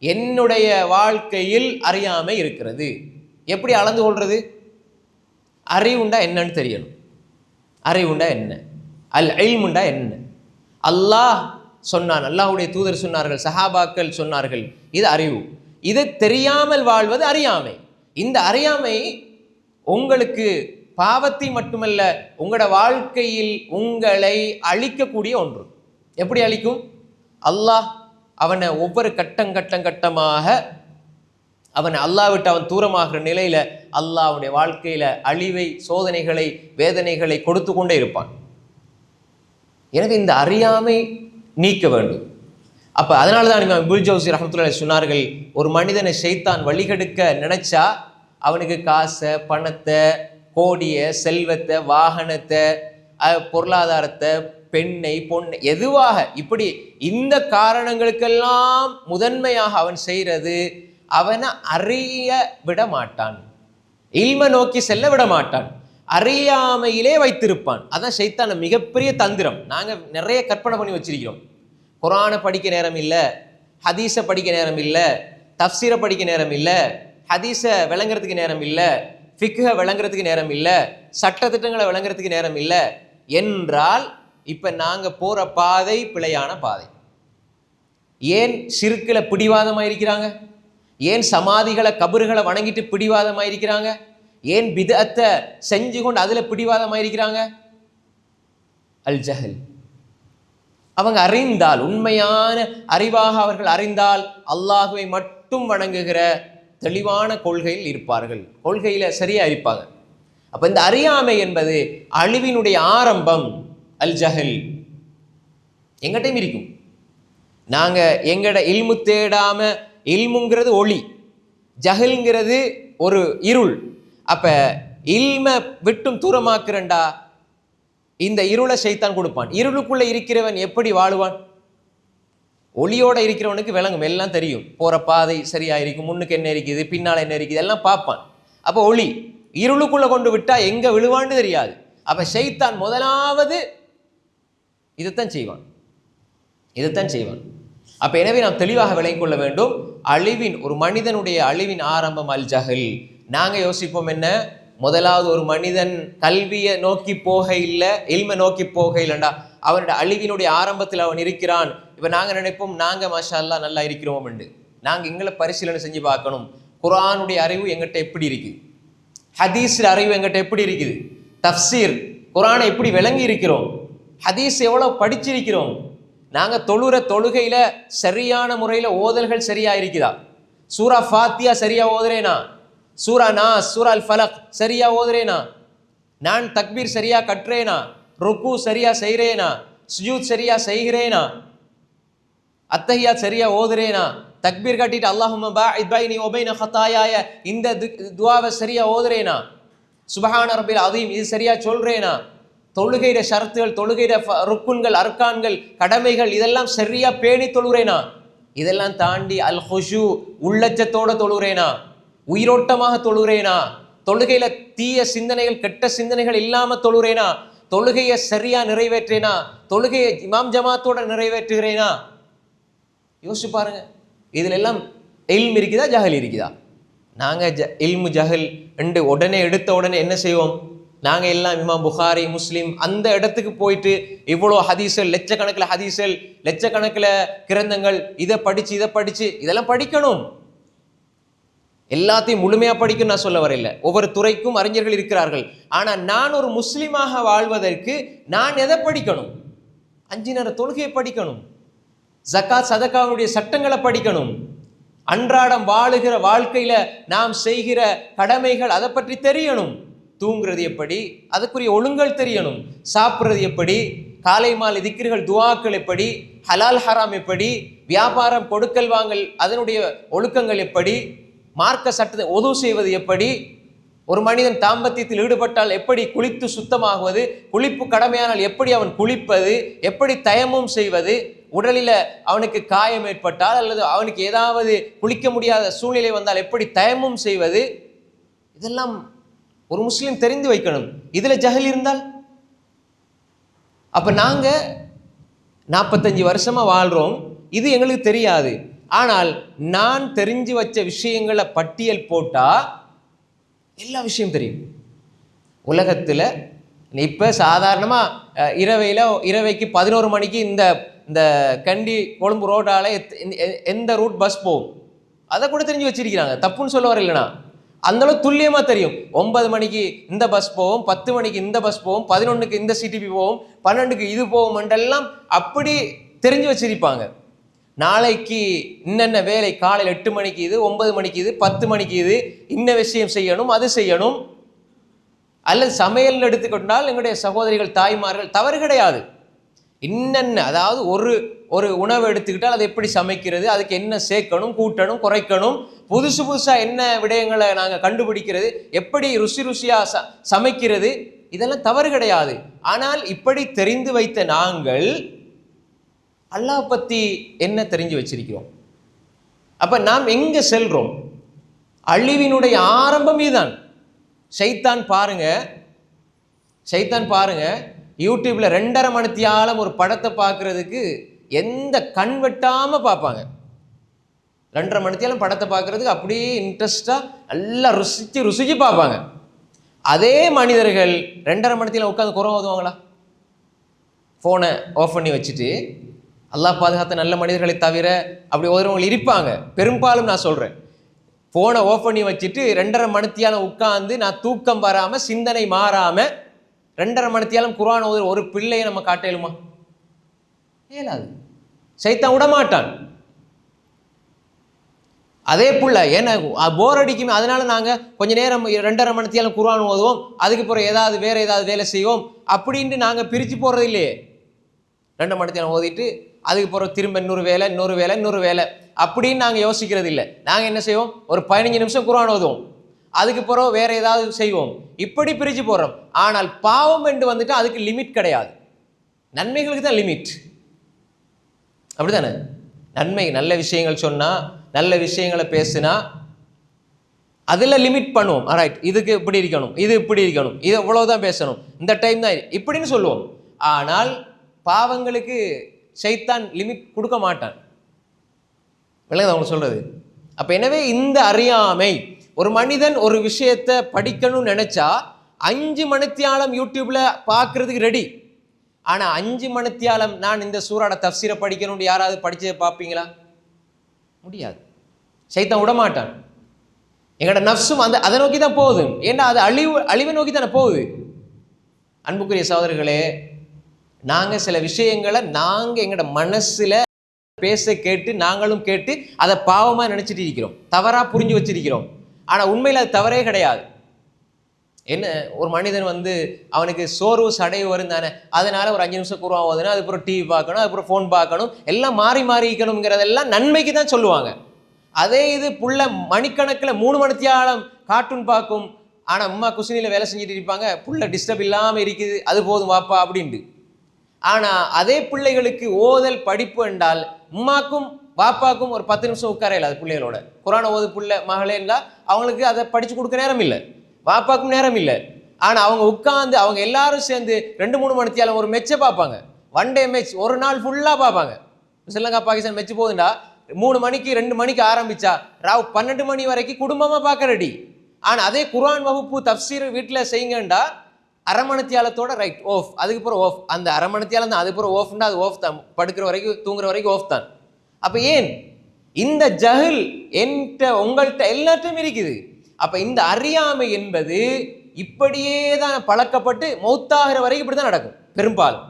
என்னுடைய வாழ்க்கையில் அறியாமை இருக்கிறது. எப்படி அளந்து கொள்வது அறிவுண்டா என்னன்னு தெரியணும். அறிவுண்டா என்ன? அல் இல்முண்டா என்ன? அல்லாஹ் சொன்னான் அல்லாஹ்வுடைய தூதர் சொன்னார்கள் சஹாபாக்கள் சொன்னார்கள் இது அறிவு. இது தெரியாமல் வாழ்வது அறியாமை. இந்த அறியாமை உங்களுக்கு பாவத்தை மட்டுமல்ல உங்களோட வாழ்க்கையில் உங்களை அழிக்கக்கூடிய ஒன்று. எப்படி அழிக்கும்? அல்லாஹ் அவனை ஒவ்வொரு கட்டம் கட்டம் கட்டமாக அவன் அல்லாஹ் விட்டு அவன் தூரமாகிற நிலையில் அல்லாஹ் அவனுடைய வாழ்க்கையில் அழிவை சோதனைகளை வேதனைகளை கொடுத்து கொண்டே இருப்பான். எனவே இந்த அறியாமை நீக்க வேண்டும். அப்போ அதனால தான் இவன் இபுல் ஜவுசி ரஹமத்துல்லாஹி சொன்னார்கள் ஒரு மனிதனை செய்தான் வழிகெடுக்க நினைச்சா அவனுக்கு காசை பணத்தை கோடிய செல்வத்தை வாகனத்தை பொருளாதாரத்தை பெண்ணை பொண்ணை எதுவாக இப்படி இந்த காரணங்களுக்கெல்லாம் முதன்மையாக அவன் செய்கிறது அவனை அறிய விட மாட்டான். இல்ம நோக்கி செல்ல விட மாட்டான். அறியாமையிலே வைத்திருப்பான். அதான் ஷைத்தான மிகப்பெரிய தந்திரம். நாங்கள் நிறைய கற்பனை பண்ணி வச்சிருக்கிறோம். குரானை படிக்க நேரம் இல்லை ஹதீஸை படிக்க நேரம் இல்லை தஃப்சீரை படிக்க நேரம் இல்லை ஹதீஸை விளங்குறதுக்கு நேரம் இல்லை ஃபிக்ஹை விளங்குறதுக்கு நேரம் இல்லை சட்டத்திட்டங்களை விளங்குறதுக்கு நேரம் இல்லை என்றால் இப்போ நாங்கள் போகிற பாதை பிழையான பாதை. ஏன் சிறுக்கில் பிடிவாதமாக இருக்கிறாங்க ஏன் சமாதிகளை கபறுகளை வணங்கிட்டு பிடிவாதமாக இருக்கிறாங்க ஏன் பிதத்தை செஞ்சு கொண்டு அதில் பிடிவாதமாக இருக்கிறாங்க அல் ஜஹல் அவங்க அறிந்தால் உண்மையான அறிவாக அவர்கள் அறிந்தால் அல்லாஹுவை மட்டும் வணங்குகிற தெளிவான கொள்கையில் இருப்பார்கள். கொள்கையில் சரியாக இருப்பாங்க. அப்போ இந்த அறியாமை என்பது அழிவினுடைய ஆரம்பம். அல் ஜஹல் எங்கிட்டையும் இருக்கும். நாங்கள் எங்கட இல்மு தேடாமல் இல்முங்கிறது ஒளி. ஜஹல்ங்கிறது ஒரு இருள். அப்போ இல்மை விட்டும் தூரமாக்குறண்டா? இந்த இருளை சைத்தான் கொடுப்பான். இருளுக்குள்ளே இருக்கிறவன் எப்படி வாழுவான்? ஒளியோடு இருக்கிறவனுக்கு விளங்கும். எல்லாம் தெரியும். போகிற பாதை சரியாக இருக்கும் முன்னுக்கு என்ன இருக்குது? பின்னால் என்ன இருக்குது? எல்லாம் பார்ப்பான். அப்போ ஒளி. இருளுக்குள்ளே கொண்டு விட்டால் எங்கே விழுவான்னு தெரியாது. அப்போ ஷைத்தான் முதலாவது இதைத்தான் செய்வான். இதைத்தான் செய்வான். அப்போ எனவே நாம் தெளிவாக விளங்கிக் கொள்ள வேண்டும். அழிவின் ஒரு மனிதனுடைய அழிவின் ஆரம்பம் அல் ஜஹல். நாங்கள் யோசிப்போம் என்ன? முதலாவது ஒரு மனிதன் கல்வியை நோக்கி போக இல்லை எல்மை நோக்கி போக இல்லைண்டா. அவனுடைய அழிவினுடைய ஆரம்பத்தில் அவன் இருக்கிறான். இப்போ நாங்கள் நினைப்போம் நாங்கள் மாஷா நல்லா இருக்கிறோம் என்று நாங்கள் எங்களை பரிசீலனை செஞ்சு பார்க்கணும். குரானுடைய அறிவு எங்கிட்ட எப்படி இருக்குது ஹதீஸ் அறிவு எங்கிட்ட எப்படி இருக்குது? தஃப்சீர் குரானை எப்படி விளங்கி இருக்கிறோம்? ஹதீஸ் எவ்வளோ படிச்சிருக்கிறோம்? நாங்கள் தொழுற தொழுகையில் சரியான முறையில் ஓதல்கள் சரியாக இருக்குதா சூரா ஃபாத்தியா சரியாக ஓதுறேனா? சூரா நா சூரா அல் ஃபலக் சரியாக ஓதுறேனா? நான் தக்பீர் சரியாக கட்டுறேனா ருக்கு சரியாக செய்கிறேனா சுஜூத் சரியாக செய்கிறேனா? அத்தஹியா சரியாக ஓதுறேனா? தக்பீர் கட்டிட்டு அல்லாஹும்ம பாஇத் நீ வபைன ஹதாயாய இந்த து- சரியாக ஓதுறேனா? சுபஹான ரபில் அதையும் இது சரியாக சொல்கிறேனா தொழுகையிட ஷரத்துகள் தொழுகையிட ருக்குன்கள் அர்க்கான்கள் கடமைகள் இதெல்லாம் சரியா பேணி தொழுகிறேனா இதெல்லாம் தாண்டி அல் ஹுஷு உள்ளச்சத்தோட தொழுகிறேனா உயிரோட்டமாக தொழுகிறேனா தொழுகையில தீய சிந்தனைகள் கெட்ட சிந்தனைகள் இல்லாம தொழுகிறேனா தொழுகையை சரியா நிறைவேற்றேனா? தொழுகையை இமாம் ஜமாத்தோட நிறைவேற்றுகிறேனா? யோசிச்சு பாருங்க. இதுல எல்லாம் எல்ம் இருக்குதா ஜஹல் இருக்குதா? நாங்கள் ஜ இல்மு ஜஹல் ரெண்டு உடனே எடுத்த உடனே என்ன செய்வோம்? நாங்கள் எல்லாம் இமாம் புகாரி முஸ்லீம் அந்த இடத்துக்கு போயிட்டு இவ்வளோ ஹதீசல் லட்சக்கணக்கில் ஹதீசல் லட்சக்கணக்கில் கிரந்தங்கள் இதை படித்து இதை படித்து இதெல்லாம் படிக்கணும். எல்லாத்தையும் முழுமையாக படிக்கும் நான் சொல்ல வரையில ஒவ்வொரு துறைக்கும் அறிஞர்கள் இருக்கிறார்கள். ஆனால் நான் ஒரு முஸ்லீமாக வாழ்வதற்கு நான் எதை படிக்கணும்? அஞ்சு நேர தொழுகையை படிக்கணும். ஜக்காத் சதக்காவுடைய சட்டங்களை படிக்கணும். அன்றாடம் வாழுகிற வாழ்க்கையில் நாம் செய்கிற கடமைகள் அதை பற்றி தெரியணும். தூங்குறது எப்படி? அதுக்குரிய ஒழுங்கல் தெரியணும். சாப்பிட்றது எப்படி? காலை மாலை திக்கிர்கள் துவாக்கள் எப்படி? ஹலால் ஹராம் எப்படி? வியாபாரம் கொடுக்கல் வாங்கல் அதனுடைய ஒழுக்கங்கள் எப்படி? மார்க்க சட்டத்தை ஒது செய்வது எப்படி? ஒரு மனிதன் தாம்பத்தியத்தில் ஈடுபட்டால் எப்படி குளித்து சுத்தமாகுவது? குளிப்பு கடமையானால் எப்படி அவன் குளிப்பது? எப்படி தயமும் செய்வது? உடலில் அவனுக்கு காயம் ஏற்பட்டால் அல்லது அவனுக்கு ஏதாவது குளிக்க முடியாத சூழ்நிலை வந்தால் எப்படி தயமும் செய்வது? இதெல்லாம் ஒரு முஸ்லீம் தெரிந்து வைக்கணும். இதில் ஜஹல் இருந்தால்? அப்போ நாங்கள் நாற்பத்தஞ்சு வருஷமாக வாழ்கிறோம் இது எங்களுக்கு தெரியாது. ஆனால் நான் தெரிஞ்சு வச்ச விஷயங்களை பட்டியல் போட்டால் எல்லா விஷயம் தெரியும். உலகத்தில் இப்போ சாதாரணமாக இரவையில் இரவைக்கு பதினோரு மணிக்கு இந்த இந்த கண்டி கொழும்பு ரோட்டால் எந்த ரூட் பஸ் போகும்? அதை கூட தெரிஞ்சு வச்சிருக்கிறாங்க. தப்புன்னு சொல்ல வரலனா அந்தளவுக்கு துல்லியமாக தெரியும். ஒன்பது மணிக்கு இந்த பஸ் போகும் பத்து மணிக்கு இந்த பஸ் போகும் பதினொன்றுக்கு இந்த சிடிபி போகும் பன்னெண்டுக்கு இது போகும் எல்லாம் அப்படி தெரிஞ்சு வச்சிருப்பாங்க. நாளைக்கு இன்னென்ன வேலை? காலையில் எட்டு மணிக்கு இது ஒன்பது மணிக்கு இது பத்து மணிக்கு இது இன்ன விஷயம் செய்யணும் அது செய்யணும். அல்லது சமையல் எடுத்துக்கொண்டால் எங்களுடைய சகோதரிகள் தாய்மார்கள் தவறு கிடையாது. என்னென்ன அதாவது ஒரு ஒரு உணவு எடுத்துக்கிட்டால் அதை எப்படி சமைக்கிறது அதுக்கு என்ன சேர்க்கணும் கூட்டணும் குறைக்கணும் புதுசு புதுசாக என்ன விடயங்களை நாங்கள் கண்டுபிடிக்கிறது எப்படி ருசி ருசியாக ச சமைக்கிறது இதெல்லாம் தவறு கிடையாது. ஆனால் இப்படி தெரிந்து வைத்த நாங்கள் அல்லாஹ் பற்றி என்ன தெரிஞ்சு வச்சிருக்கிறோம்? அப்போ நாம் எங்கே செல்கிறோம் அழிவினுடைய ஆரம்பம் இதுதான். ஷைத்தான் பாருங்க ஷைத்தான் பாருங்கள் யூடியூப்பில் ரெண்டரை மணித்தியாலம் ஒரு படத்தை பார்க்குறதுக்கு எந்த கண் வெட்டாமல் பார்ப்பாங்க. ரெண்டரை மணித்தியாலம் படத்தை பார்க்குறதுக்கு அப்படியே இன்ட்ரெஸ்டாக நல்லா ருசித்து ருசிச்சு பார்ப்பாங்க. அதே மனிதர்கள் ரெண்டரை மணித்தியில் உட்காந்து குறம் ஓதுவாங்களா? ஃபோனை ஆஃப் பண்ணி வச்சுட்டு அல்லாஹ் பாதுகாத்த நல்ல மனிதர்களை தவிர அப்படி ஓதுறவங்க இருப்பாங்க. பெரும்பாலும் நான் சொல்கிறேன் ஃபோனை ஆஃப் பண்ணி வச்சுட்டு ரெண்டரை மணித்தியாலம் உட்காந்து நான் தூக்கம் வராமல் சிந்தனை மாறாமல் ரெண்டரை மணித்தியாலும் குரான் ஓதுற ஒரு பிள்ளையை நம்ம காட்டலுமா இயலாது. சைத்தான் விடமாட்டான். அதே புள்ள ஏன்னா போர் அடிக்குமே அதனால நாங்கள் கொஞ்ச நேரம் ரெண்டரை மணித்தியாலும் குரான் ஓதுவோம் அதுக்கு பிறகு ஏதாவது வேற ஏதாவது வேலை செய்வோம் அப்படின்ட்டு நாங்கள் பிரித்து போகிறது இல்லையே. ரெண்டு மணித்தியாலம் ஓதிட்டு அதுக்கு பிறகு திரும்ப இன்னொரு வேலை இன்னொரு வேலை இன்னொரு வேலை அப்படின்னு நாங்கள் யோசிக்கிறது இல்லை. நாங்கள் என்ன செய்வோம்? ஒரு பதினஞ்சு நிமிஷம் குரான் ஓதுவோம். அதுக்கு பிறகு வேற ஏதாவது செய்வோம். இப்படி பிரித்து போடுறோம் ஆனால் பாவம் என்று வந்துட்டு அதுக்கு லிமிட் கிடையாது. நன்மைகளுக்கு தான் லிமிட் அப்படிதானே நன்மை நல்ல விஷயங்கள் சொன்னா நல்ல விஷயங்களை பேசுனா அதில் லிமிட் பண்ணுவோம். ரைட் இதுக்கு இப்படி இருக்கணும் இது இப்படி இருக்கணும் இது இவ்வளவுதான் பேசணும். இந்த டைம் தான் இப்படின்னு சொல்லுவோம். ஆனால் பாவங்களுக்கு ஷைத்தான் லிமிட் கொடுக்க மாட்டான். விளங்குதா அவங்க சொல்றது? அப்ப எனவே இந்த அறியாமை ஒரு மனிதன் ஒரு விஷயத்தை படிக்கணும்னு நினைச்சா அஞ்சு மணித்தியாலம் யூடியூப்ல பார்க்கறதுக்கு ரெடி ஆனா அஞ்சு மணித்தியாலம் நான் இந்த சூறாட தஃசீரை படிக்கணும்னு யாராவது படிச்சு பார்ப்பீங்களா? முடியாது. சைத்தான் விடமாட்டான். எங்களோட நஃப்ஸும் அந்த அதை நோக்கி தான் போகுது. ஏன்னா அது அழிவு அழிவை நோக்கி தானே போகுது. அன்புக்குரிய சகோதரர்களே நாங்கள் சில விஷயங்களை நாங்கள் எங்களோட மனசில் பேச கேட்டு நாங்களும் கேட்டு அதை பாவமாக நினச்சிட்டு இருக்கிறோம். தவறாக புரிஞ்சு வச்சிருக்கிறோம். ஆனால் உண்மையில் அது தவறே கிடையாது. என்ன? ஒரு மனிதன் வந்து அவனுக்கு சோர்வு சடைவு வரும் தானே. அதனால ஒரு அஞ்சு நிமிஷம் குருவாக ஓதுனா அதுக்கப்புறம் டிவி பார்க்கணும் அதுக்கப்புறம் ஃபோன் பார்க்கணும் எல்லாம் மாறி மாறி இருக்கணுங்கிறதெல்லாம் நன்மைக்கு தான் சொல்லுவாங்க. அதே இது புள்ள மணிக்கணக்கில் மூணு மணித்தியாலம் கார்ட்டூன் பார்க்கும். ஆனால் அம்மா குசினியில் வேலை செஞ்சுட்டு இருப்பாங்க. புள்ள டிஸ்டர்ப் இல்லாமல் இருக்குது. அது போதும் வாப்பா அப்படின்ட்டு. ஆனால் அதே பிள்ளைகளுக்கு ஓதல் படிப்பு என்றால் உம்மாக்கும் பாப்பாக்கும் ஒரு பத்து நிமிஷம் உட்கார அது பிள்ளைகளோட. குரான ஓது பிள்ளை மகளேன்னா அவங்களுக்கு அதை படித்து கொடுக்க நேரம் இல்லை. பாப்பாக்கும் நேரம் இல்லை. ஆனால் அவங்க உட்காந்து அவங்க எல்லாரும் சேர்ந்து ரெண்டு மூணு மணித்தியாலும் ஒரு மெச்சை பார்ப்பாங்க. ஒன் டே மேட்ச் ஒரு நாள் ஃபுல்லாக பார்ப்பாங்க. ஸ்ரீலங்கா பாகிஸ்தான் மெச்சு போகுதுண்டா? மூணு மணிக்கு ரெண்டு மணிக்கு ஆரம்பித்தா ராவ் பன்னெண்டு மணி வரைக்கும் குடும்பமாக பார்க்க ரெடி ஆனால் அதே குரான் வகுப்பு தப்சீர் வீட்டில் செய்யுங்கண்டா அரமணத்தியாலத்தோட ரைட் ஓஃப் அதுக்கப்புறம் ஓஃப் அந்த அரமணத்தியாலம் தான் அதுக்கப்புறம் ஓஃப்னா அது ஓஃப் தான். படுக்கிற வரைக்கும் தூங்குற வரைக்கும் ஓஃப் தான். அப்போ ஏன்? இந்த ஜஹில் என்கிட்ட உங்கள்கிட்ட எல்லாத்தையும் இருக்குது. அப்போ இந்த அறியாமை என்பது இப்படியே தான் பழக்கப்பட்டு மௌத்தாகிற வரைக்கும் இப்படி தான் நடக்கும். பெரும்பாலும்.